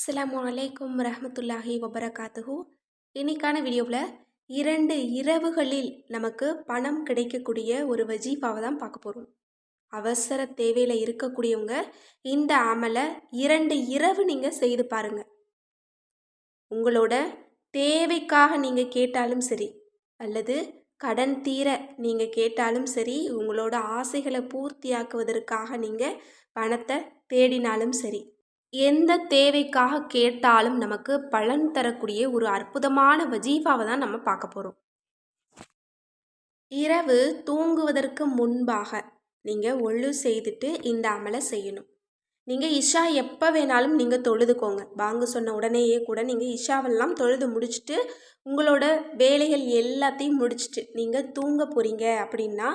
அஸ்லாம் வலைக்கம் ரஹமத்துல்லாஹி வபரகாத்துஹு. இன்னைக்கான வீடியோவில் இரண்டு இரவுகளில் நமக்கு பணம் கிடைக்கக்கூடிய ஒரு வஜீஃபாவை தான் பார்க்க போகிறோம் அவசர தேவையில் இருக்கக்கூடியவங்க இந்த அமலை இரண்டு இரவு நீங்கள் செய்து பாருங்கள் உங்களோட தேவைக்காக நீங்கள் கேட்டாலும் சரி அல்லது கடன் தீர நீங்கள் கேட்டாலும் சரி உங்களோட ஆசைகளை பூர்த்தியாக்குவதற்காக நீங்கள் பணத்தை தேடினாலும் சரி எந்த தேவைக்காக கேட்டாலும் நமக்கு பலன் தரக்கூடிய ஒரு அற்புதமான வஜீஃபாவை தான் நம்ம பார்க்க போகிறோம் இரவு தூங்குவதற்கு முன்பாக நீங்கள் ஒழு செய்துட்டு இந்த அமலை செய்யணும். நீங்கள் இஷா எப்போ வேணாலும் நீங்கள் தொழுதுக்கோங்க. வாங்க சொன்ன உடனேயே கூட நீங்கள் இஷாவெல்லாம் தொழுது முடிச்சுட்டு உங்களோட வேலைகள் எல்லாத்தையும் முடிச்சுட்டு நீங்கள் தூங்க போகிறீங்க அப்படின்னா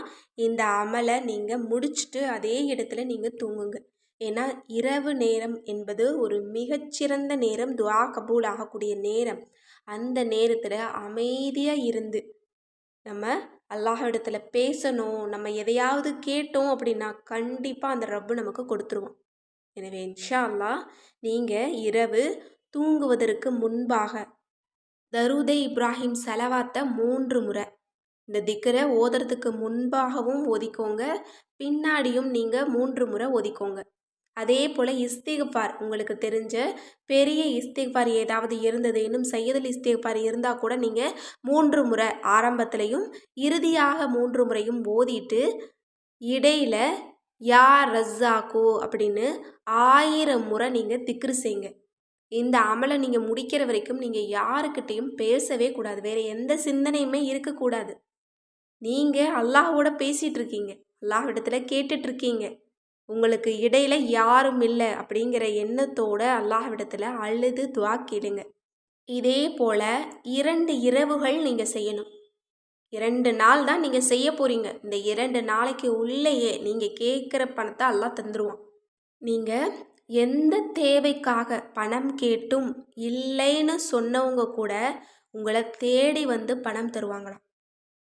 இந்த அமலை நீங்கள் முடிச்சுட்டு அதே இடத்துல நீங்கள் தூங்குங்க. ஏன்னா இரவு நேரம் என்பது ஒரு மிகச்சிறந்த நேரம் துவா கபூல் ஆகக்கூடிய நேரம். அந்த நேரத்தில் அமைதியாக இருந்து நம்ம அல்லாஹிடத்துல பேசணும் நம்ம எதையாவது கேட்டோம் அப்படின்னா கண்டிப்பாக அந்த ரப்பு நமக்கு கொடுத்துருவோம் எனவே இன்ஷா அல்லாஹ் நீங்கள் இரவு தூங்குவதற்கு முன்பாக தருதை இப்ராஹிம் செலவாத்த மூன்று முறை இந்த திக்கரை ஓதுறதுக்கு முன்பாகவும் ஒதிக்கோங்க பின்னாடியும் நீங்கள் மூன்று முறை ஒதிக்கோங்க அதே போல் இஸ்திகஃபார் உங்களுக்கு தெரிஞ்ச பெரிய இஸ்திகஃபார் ஏதாவது இருந்தது இன்னும் சையதல் இஸ்திகஃபார் இருந்தால் கூட நீங்கள் மூன்று முறை ஆரம்பத்துலேயும் இறுதியாக மூன்று முறையும் ஓதிட்டு இடையில் யா ரஸ்ஸாக்கோ அப்படின்னு ஆயிரம் முறை நீங்கள் திக்ரு செய்யுங்க இந்த அமலை நீங்கள் முடிக்கிற வரைக்கும் நீங்கள் யாருக்கிட்டேயும் பேசவே கூடாது. வேறு எந்த சிந்தனையுமே இருக்கக்கூடாது. நீங்கள் அல்லாஹோட பேசிகிட்டு இருக்கீங்க. அல்லாஹ் இடத்துல கேட்டுட்ருக்கீங்க உங்களுக்கு இடையில் யாரும் இல்லை அப்படிங்கிற எண்ணத்தோட அல்லாஹ்விடத்தில் அழுது துவா கேளுங்க. இதே போல் இரண்டு இரவுகள் நீங்கள் செய்யணும். இரண்டு நாள் தான் நீங்கள் செய்ய போகிறீங்க இந்த இரண்டு நாளைக்கு உள்ளேயே நீங்கள் கேட்குற பணத்தை எல்லாம் தந்துடுவான் நீங்கள் எந்த தேவைக்காக பணம் கேட்டும் இல்லைன்னு சொன்னவங்க கூட உங்களை தேடி வந்து பணம் தருவாங்களாம்.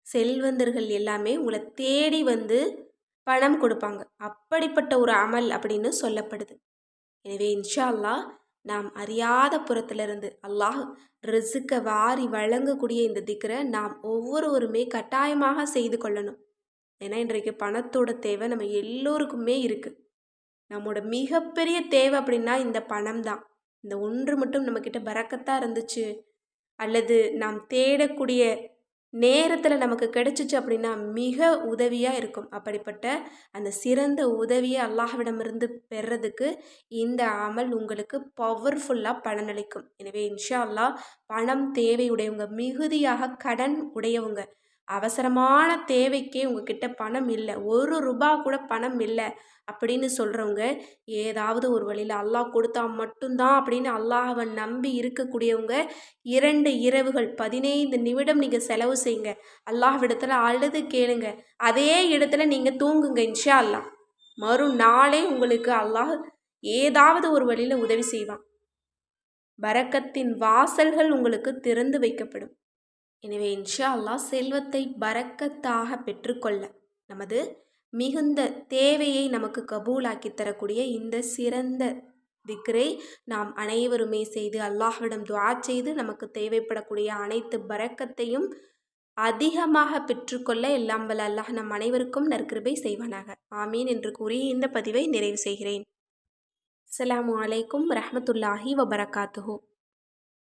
செல்வந்தர்கள் எல்லாமே உங்களை தேடி வந்து பணம் கொடுப்பாங்க. அப்படிப்பட்ட ஒரு அமல் அப்படின்னு சொல்லப்படுது. எனவே இன்ஷா அல்லாஹ் நாம் அறியாத புறத்திலிருந்து அல்லாஹ் ரிசுக்க வாரி வழங்கக்கூடிய இந்த திக்கரை நாம் ஒவ்வொருவருமே கட்டாயமாக செய்து கொள்ளணும். ஏன்னா இன்றைக்கு பணத்தோட தேவை நம்ம எல்லோருக்குமே இருக்குது நம்மளோட மிகப்பெரிய தேவை அப்படின்னா இந்த பணம் தான். இந்த ஒன்று மட்டும் நம்மக்கிட்ட பறக்கத்தான் இருந்துச்சு. அல்லது நாம் தேடக்கூடிய நேரத்தில் நமக்கு கிடைச்சிச்சு அப்படின்னா மிக உதவியாக இருக்கும். அப்படிப்பட்ட அந்த சிறந்த உதவியை அல்லாஹ்விடமிருந்து பெறதுக்கு இந்த அமல் உங்களுக்கு பவர்ஃபுல்லாக பலனளிக்கும். எனவே இன்ஷா அல்லாஹ் பணம் தேவையுடையவங்க மிகுதியாக கடன் உடையவங்க அவசரமான தேவைக்கே உங்ககிட்ட பணம் இல்லை. ஒரு ரூபா கூட பணம் இல்லை அப்படின்னு சொல்கிறவங்க ஏதாவது ஒரு வழியில் அல்லாஹ் கொடுத்தா மட்டும்தான் அப்படின்னு அல்லாஹவை நம்பி இருக்கக்கூடியவங்க இரண்டு இரவுகள் பதினைந்து நிமிடம் நீங்கள் செலவு செய்யுங்க. அல்லாஹ்விடத்தில் அழுது கேளுங்க. அதே இடத்துல நீங்கள் தூங்குங்க இன்ஷா அல்லாஹ் மறுநாளே உங்களுக்கு அல்லாஹ் ஏதாவது ஒரு வழியில் உதவி செய்வான். பரக்கத்தின் வாசல்கள் உங்களுக்கு திறந்து வைக்கப்படும். எனவே இன்ஷா அல்லாஹ் செல்வத்தை பரக்கத்தாக பெற்றுக்கொள்ள நமது மிகுந்த தேவையை நமக்கு கபூலாக்கி தரக்கூடிய இந்த சிறந்த திக்ரை நாம் அனைவருமே செய்து அல்லாஹ்விடம் துவா செய்து நமக்கு தேவைப்படக்கூடிய அனைத்து பறக்கத்தையும் அதிகமாக பெற்றுக்கொள்ள எல்லாம் வல்ல அல்லாஹ் நம் அனைவருக்கும் நற்கிருபை செய்வானாக. ஆமீன் என்று கூறி இந்த பதிவை நிறைவு செய்கிறேன். அஸ்லாம் வலைக்கும் ரஹமத்துல்லாஹி வபரகாத்துஹூ.